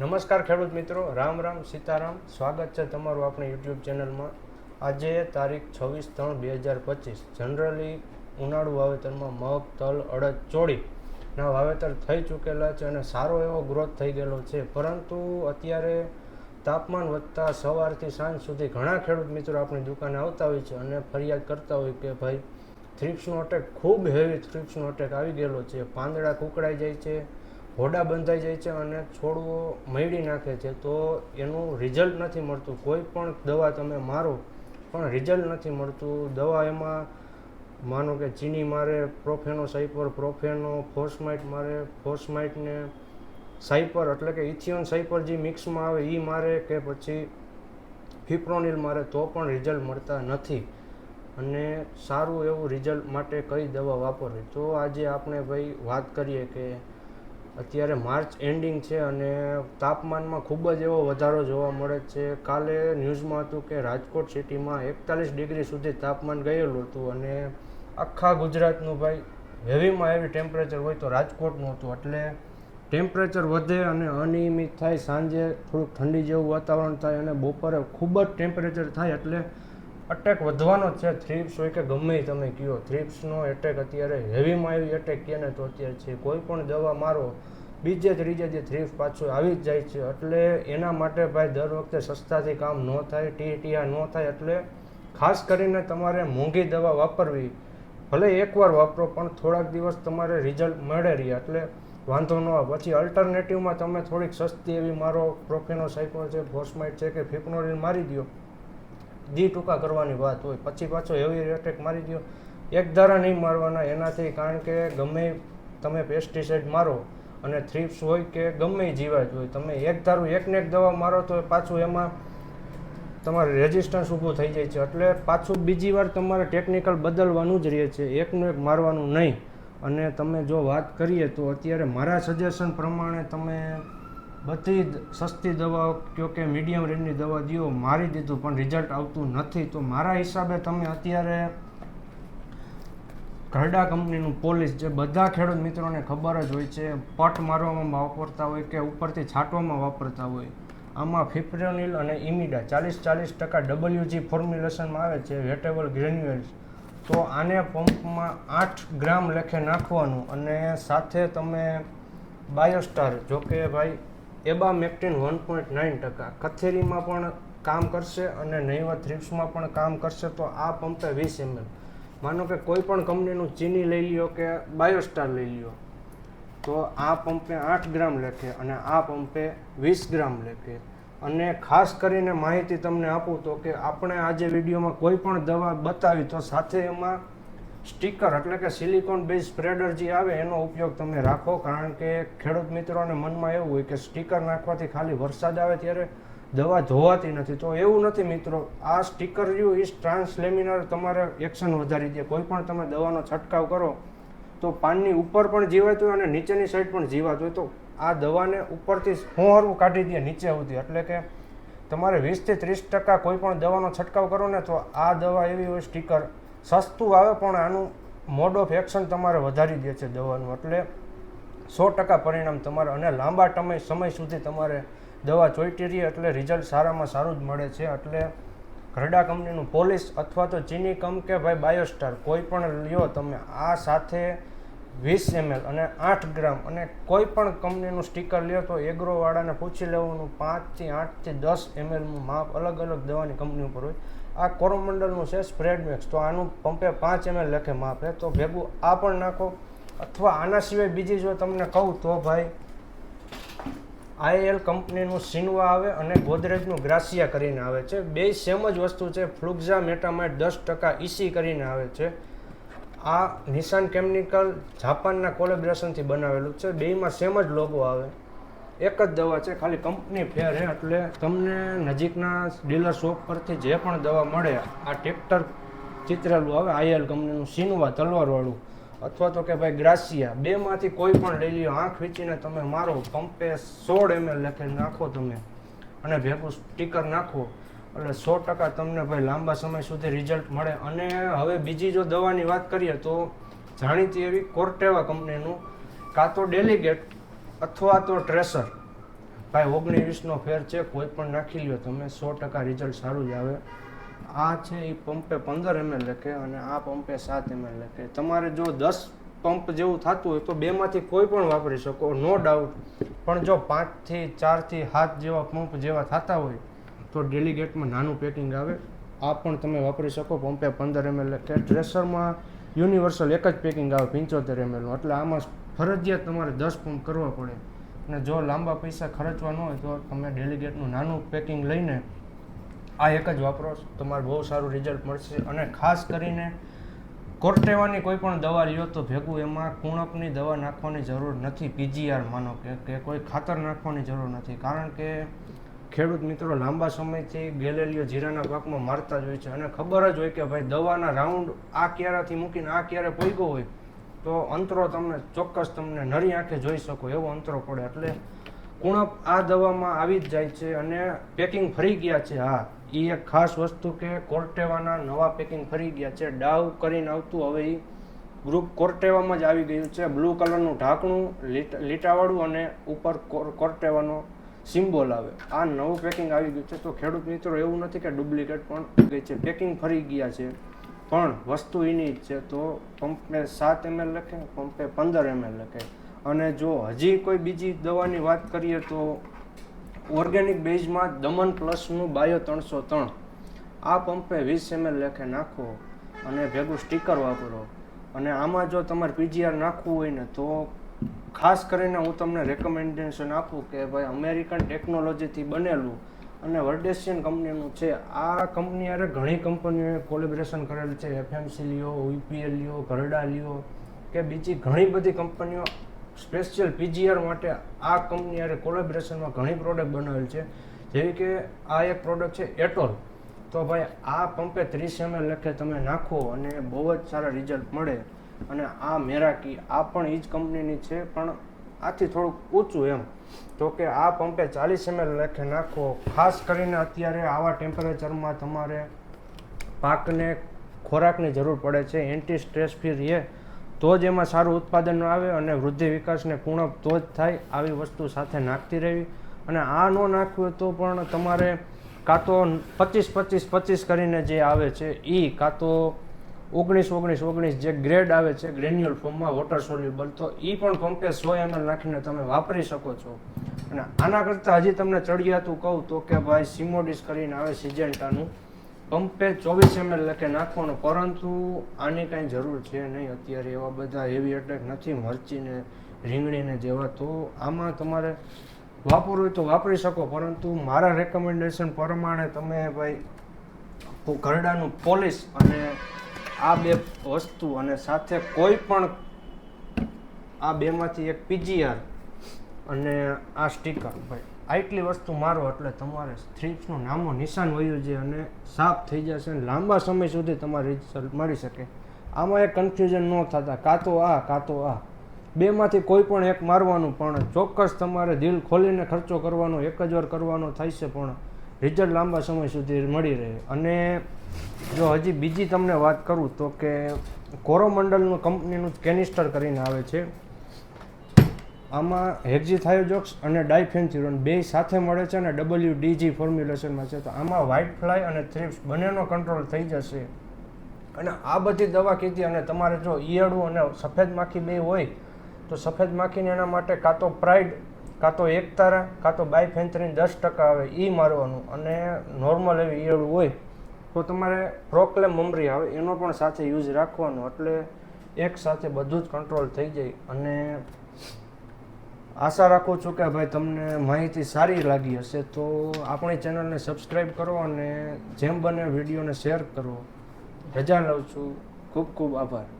નમસ્કાર ખેડૂત મિત્રો. રામ રામ, સીતારામ. સ્વાગત છે તમારું આપણી યુટ્યુબ ચેનલમાં. આજે તારીખ છવ્વીસ ત્રણ બે હજાર પચીસ. જનરલી ઉનાળુ વાવેતરમાં મગ, તલ, અડદ ચોળીના વાવેતર થઈ ચૂકેલા છે અને સારો એવો ગ્રોથ થઈ ગયેલો છે. પરંતુ અત્યારે તાપમાન વધતા સવારથી સાંજ સુધી ઘણા ખેડૂત મિત્રો આપણી દુકાને આવતા હોય છે અને ફરિયાદ કરતા હોય કે ભાઈ થ્રિપ્સનો અટેક ખૂબ હેવી થ્રિપ્સનો અટેક આવી ગયેલો છે. પાંદડા કુકડાઈ જાય છે. હોડા બંધાઈ જાય છે અને છોડવો મયડી નાખે છે, તો એનું રિઝલ્ટ નથી મળતું. કોઈ પણ દવા તમે મારો, પણ રિઝલ્ટ નથી મળતું. દવા એમાં, માનો કે ચીની મારે પ્રોફેનો સાઇપર પ્રોફેનો ફોસ્માઇટ મારે ફોસ્માઇટને સાઇપર એટલે કે ઇથિયોન સાઇપર જે મિક્સમાં આવે એ મારે કે પછી ફિપ્રોનિલ મારે, તો પણ રિઝલ્ટ મળતા નથી. અને સારું એવું રિઝલ્ટ માટે કઈ દવા વાપરવી? તો આજે આપણે ભાઈ વાત કરીએ કે અત્યારે માર્ચ એન્ડિંગ છે અને તાપમાનમાં ખૂબ જ એવો વધારો જોવા મળે છે. કાલે ન્યૂઝમાં હતું કે રાજકોટ સિટીમાં એકતાલીસ ડિગ્રી સુધી તાપમાન ગયેલું હતું અને આખા ગુજરાતનું ભાઈ હેવીમાં હેવી ટેમ્પરેચર હોય તો રાજકોટનું હતું. એટલે ટેમ્પરેચર વધે અને અનિયમિત થાય, સાંજે થોડુંક ઠંડી જેવું વાતાવરણ થાય અને બપોરે ખૂબ જ ટેમ્પરેચર થાય એટલે અટેક વધવાનો છે. થ્રીપ્સ હોય કે ગમે તમે કહો થ્રીપ્સનો એટેક અત્યારે હેવીમાં એવી એટેક કે ને તો અત્યારે છે. કોઈ પણ દવા મારો, બીજે ત્રીજે જે થ્રીપ્સ પાછું આવી જ જાય છે. એટલે એના માટે ભાઈ દર વખતે સસ્તાથી કામ ન થાય ટી ટીઆ ન થાય. એટલે ખાસ કરીને તમારે મોંઘી દવા વાપરવી. ભલે એકવાર વાપરો, પણ થોડાક દિવસ તમારે રિઝલ્ટ મળે રહ્યા એટલે વાંધો ન આવે. પછી અલ્ટરનેટિવમાં તમે થોડીક સસ્તી એવી મારો પ્રોફેનો સાયકો છે ફોસ્માઇટ છે કે ફિપનોરિલ મારી દો દી ટૂંકા કરવાની વાત હોય. પછી પાછો હેવી એટેક મારી દો એક ધારા નહીં મારવાના, એનાથી કારણ કે ગમે તમે પેસ્ટિસાઇડ મારો અને થ્રીપ્સ હોય કે ગમે જીવાત હોય, તમે એક ધારું એકને એક દવા મારો તો પાછું એમાં તમારે રેઝિસ્ટન્સ ઊભું થઈ જાય છે. એટલે પાછું બીજી વાર તમારે ટેકનિકલ બદલવાનું જ રહે છે. એકનું એક મારવાનું નહીં. અને તમે જો વાત કરીએ તો અત્યારે મારા સજેશન પ્રમાણે તમે બધી સસ્તી દવાઓ, કયો કે મીડિયમ રેન્જની દવા દો મારી દીધું, પણ રિઝલ્ટ આવતું નથી. તો મારા હિસાબે તમે અત્યારે ઘરડા કંપનીનું પોલીસ જે બધા ખેડૂત મિત્રોને ખબર જ હોય છે, પટ મારવામાં વાપરતા હોય કે ઉપરથી છાંટવામાં વાપરતા હોય, આમાં ફિપ્રોનિલ અને ઇમિડા ચાલીસ ચાલીસ ટકા ડબલ્યુજી ફોર્મ્યુલેશનમાં આવે છે વેટેબલ ગ્રેન્યુઅલ્સ તો આને પંપમાં આઠ ગ્રામ લેખે નાખવાનું અને સાથે તમે બાયોસ્ટાર જો કે ભાઈ એબામેક્ટિન વન પોઈન્ટ નાઇન ટકા. કથેરીમાં પણ કામ કરશે અને નહીવત થ્રિપ્સમાં પણ કામ કરશે તો આ પંપે વીસ એમએલ. માનો કે કોઈ પણ કંપનીનું ચીની લઈ લ્યો કે બાયોસ્ટાર લઈ લ્યો, તો આ પંપે આઠ ગ્રામ લેખે અને આ પંપે વીસ ગ્રામ લેખે. અને ખાસ કરીને માહિતી તમને આપું તો કે આપણે આજે વિડીયોમાં કોઈ પણ દવા બતાવી તો સાથે એમાં સ્ટીકર એટલે કે સિલિકોન બેઝ સ્પ્રેડર જે આવે એનો ઉપયોગ તમે રાખો, કારણ કે ખેડૂત મિત્રોને મનમાં એવું હોય કે સ્ટીકર નાખવાથી ખાલી વરસાદ આવે ત્યારે દવા ધોવાતી નથી. તો એવું નથી મિત્રો, આ સ્ટીકર રહ્યું એ ટ્રાન્સલેમિનર, તમારે એક્શન વધારી દે. કોઈ પણ તમે દવાનો છંટકાવ કરો, તો પાનની ઉપર પણ જીવાતું હોય અને નીચેની સાઈડ પણ જીવાતું હોય. તો આ દવાને ઉપરથી હોહરવું કાઢી દે નીચે સુધી. એટલે કે તમારે વીસથી ત્રીસ ટકા કોઈ પણ દવાનો છંટકાવ કરો ને તો આ દવા એવી હોય સ્ટીકર સસ્તું આવે પણ આનું મોડ ઓફ એક્શન તમારે વધારી દે છે દવાનું. એટલે સો ટકા પરિણામ તમારે અને લાંબા સમય સમય સુધી તમારે દવા ચોઈટી રહી એટલે રિઝલ્ટ સારામાં સારું જ મળે છે. એટલે ઘરડા કંપનીનું પોલીસ અથવા તો ચીની કંપ કે ભાઈ બાયોસ્ટાર કોઈ પણ લ્યો તમે, આ સાથે વીસ એમએલ અને આઠ ગ્રામ અને કોઈ પણ કંપનીનું સ્ટીકર લ્યો તો એગ્રોવાળાને પૂછી લેવાનું, પાંચથી આઠથી દસ એમએલનું માપ અલગ અલગ દવાની કંપની ઉપર હોય. આ કોરોમંડલનું છે સ્પ્રેડ મેક્સ. તો આનું પંપે પાંચ એમએલ લખે માપે. તો ભેગું આ પણ નાખો. અથવા આના સિવાય બીજી જો તમને કહું તો ભાઈ, આઈએલ કંપનીનું સિનવા આવે અને ગોદરેજનું ગ્રાસિયા કરીને આવે છે. બે સેમ જ વસ્તુ છે. ફ્લુક્ઝા મેટામાઇટ દસ ટકા ઈસી કરીને આવે છે. આ નિશાન કેમિકલ જાપાનના કોલેબ્રેશનથી બનાવેલું છે. બેયમાં સેમ જ લોગો આવે. એક જ દવા છે, ખાલી કંપની ફેર છે એટલે તમને નજીકના ડીલર શોપ પરથી જે પણ દવા મળે, આ ટ્રેક્ટર ચિત્રેલું આવે આયલ કંપનીનું, સિનવા તલવારવાળું, અથવા તો કે ભાઈ ગ્રાસિયા, બેમાંથી કોઈ પણ લઈ લ્યો, આંખ વીંચીને તમે મારો પંપે સોળ એમએલ લખે નાખો તમે, અને ભેગું સ્ટીકર નાખો, એટલે સો ટકા તમને ભાઈ લાંબા સમય સુધી રિઝલ્ટ મળે. અને હવે બીજી જો દવાની વાત કરીએ તો જાણીતી એવી કોર્ટેવા કંપનીનું, કાં તો ડેલિગેટ અથવા તો ટ્રેસર. ભાઈ વીસનો ફેર છે, કોઈ પણ નાખી લ્યો. તમે સો ટકા રિઝલ્ટ સારું જ આવે. આ છે એ પંપે પંદર એમએલ લખે અને આ પંપે સાત એમએલ લખે. તમારે જો દસ પંપ જેવું થતું હોય તો બેમાંથી કોઈ પણ વાપરી શકો, નો ડાઉટ પણ જો પાંચથી ચારથી હાથ જેવા પંપ જેવા થતા હોય, તો ડેલિગેટમાં નાનું પેકિંગ આવે. આ પણ તમે વાપરી શકો, પંપે પંદર એમએલ લખે. ડ્રેસરમાં યુનિવર્સલ એક જ પેકિંગ આવે, પંચોતેર એમએલનું એટલે આમાં ફરજિયાત તમારે દસ પંપ કરવા પડે. અને જો લાંબા પૈસા ખર્ચવા ન હોય તો તમે ડેલિગેટનું નાનું પેકિંગ લઈને આ એક જ વાપરો તમારે બહુ સારું રિઝલ્ટ મળશે. અને ખાસ કરીને કોર્ટેવાની કોઈ પણ દવા લ્યો તો ભેગું એમાં કુણપની દવા નાખવાની જરૂર નથી. પીજીઆર માનો કે કે કોઈ ખાતર નાખવાની જરૂર નથી. કારણ કે ખેડૂત મિત્રો લાંબા સમયથી ગેલેલિયો જીરાના પાકમાં મારતા જ હોય છે. અને ખબર જ હોય કે ભાઈ દવાના રાઉન્ડ આ ક્યારાથી મૂકીને આ ક્યારે પોઈગો હોય. તો અંતરો તમને ચોક્કસ તમને નરી આંખે જોઈ શકો એવો અંતરો પડે. એટલે કુણપ આ દવામાં આવી જ જાય છે અને પેકિંગ ફરી ગયા છે. હા એ એક ખાસ વસ્તુ કે કોર્ટેવાના નવા પેકિંગ ફરી ગયા છે. ડાવ કરીને આવતું હવે એ ગ્રુપ કોર્ટેવામાં જ આવી ગયું છે. બ્લુ કલરનું ઢાંકણું, લીટ- લીટાવાળું અને ઉપર કોર- કોર્ટેવાનો સિમ્બોલ આવે. આ નવું પેકિંગ આવી ગયું છે. તો ખેડૂત મિત્રો, એવું નથી કે ડુપ્લિકેટ પણ ગઈ છે. પેકિંગ ફરી ગયા છે. પણ વસ્તુ એની જ છે તો પંપે સાત એમએલ લખે, પંપે પંદર એમએલ લખે. અને જો હજી કોઈ બીજી દવાની વાત કરીએ તો ઓર્ગેનિક બેઝમાં દમન પ્લસનું બાયો ત્રણસો ત્રણ. આ પંપે વીસ એમએલ લેખે, નાખો અને ભેગું સ્ટીકર વાપરો. અને આમાં જો તમારે પીજીઆર નાખવું હોય ને તો ખાસ કરીને હું તમને રેકમેન્ડેશન આપું કે ભાઈ અમેરિકન ટેકનોલોજીથી બનેલું અને વર્ડેશિયન કંપનીનું છે. આ કંપની હારે ઘણી કંપનીઓએ કોલેબરેશન કરેલ છે. એફએમસી લ્યો યુપીએલ લ્યો, ઘરડા લ્યો કે બીજી ઘણી બધી કંપનીઓ સ્પેશિયલ પીજીઆર માટે આ કંપની અરે કોલેબરેશનમાં ઘણી પ્રોડક્ટ બનાવેલ છે. જેવી કે આ એક પ્રોડક્ટ છે એટોલ તો ભાઈ, આ પંપે ત્રીસ એમએલ લખે, તમે નાખો અને બહુ જ સારા રિઝલ્ટ મળે. અને આ મેરાકી, આ પણ એ જ કંપનીની છે. પણ આથી થોડુંક ઊંચું એમ. તો કે આ પંપે ચાલીસ એમએલ લખે નાખો. ખાસ કરીને અત્યારે આવા ટેમ્પરેચરમાં તમારે પાકને, ખોરાકની જરૂર પડે છે. એન્ટી સ્ટ્રેસ ફી રહે તો જ એમાં સારું ઉત્પાદન આવે અને વૃદ્ધિ વિકાસને પૂર્ણ તો જ થાય આવી વસ્તુ સાથે નાખતી રહેવી અને આ ન નાખવું તો પણ તમારે કાં તો પચીસ પચીસ પચીસ કરીને જે આવે છે એ કાં તો ઓગણીસ ઓગણીસ ઓગણીસ જે ગ્રેડ આવે છે ગ્રેન્યુઅલ ફોર્મમાં વોટર સોલ્યુબલ તો એ પણ પંપે સો એમએલ નાખીને તમે વાપરી શકો છો. અને આના કરતાં હજી તમને ચડિયાતું કહું તો કે ભાઈ સિમોડિસ કરીને આવે સિજેન્ટાનું પંપે ચોવીસ એમએલ લખે નાખવાનું, પરંતુ આની કાંઈ જરૂર છે નહીં. અત્યારે એવા બધા હેવી એટેક નથી, મરચીને, રીંગણીને જેવા. તો આમાં તમારે વાપરવું હોય તો વાપરી શકો, પરંતુ મારા રેકમેન્ડેશન પ્રમાણે તમે ભાઈ ઘરડાનું પોલિશ અને આ બે વસ્તુ અને સાથે કોઈ પણ આ બેમાંથી એક પીજીઆર અને આ સ્ટીકર. ભાઈ, આટલી વસ્તુ મારો એટલે તમારે થ્રીપ્સનું નામો નિશાન વયું છે અને સાફ થઈ જશે અને લાંબા સમય સુધી તમારે રિઝલ્ટ મળી શકે. આમાં એક કન્ફ્યુઝન ન થતા, કાં તો આ, કાં તો આ. બેમાંથી કોઈ પણ એક મારવાનું, પણ ચોક્કસ તમારે દિલ ખોલીને ખર્ચો કરવાનો, એક જ વાર કરવાનો થાય છે પણ રિઝલ્ટ લાંબા સમય સુધી મળી રહે. અને જો હજી બીજી તમને વાત કરું તો કે કોરોમંડલનું કંપનીનું કેનિસ્ટર કરીને આવે છે. આમાં હેક્ઝીથાયોજોક્સ અને ડાયફેન્થ્યુરોન બે સાથે મળે છે અને ડબલ્યુ ડીજી ફોર્મ્યુલેશનમાં છે. તો આમાં વ્હાઇટ ફ્લાય અને થ્રિપ્સ બંનેનો કંટ્રોલ થઈ જશે. અને આ બધી દવા કીધી અને તમારે જો ઈયળું અને સફેદ માખી બે હોય, તો સફેદ માખીને એના માટે કાં તો પ્રાઇડ કાં તો એકતારા કાં તો બાયફેન્થ્રીન દસ ટકા આવે એ મારવાનું. અને નોર્મલ એવી ઈયળું હોય, તો તમારે પ્રોક્લેમ મમરી આવે, એનો પણ સાથે યુઝ રાખવાનો. એટલે એક સાથે બધું જ કંટ્રોલ થઈ જાય. અને આશા રાખું છું કે ભાઈ તમને માહિતી સારી લાગી હશે, તો આપણી ચેનલને સબસ્ક્રાઈબ કરો અને જેમ બને વિડીયોને શેર કરો. રજા લઉં છું. ખૂબ ખૂબ આભાર.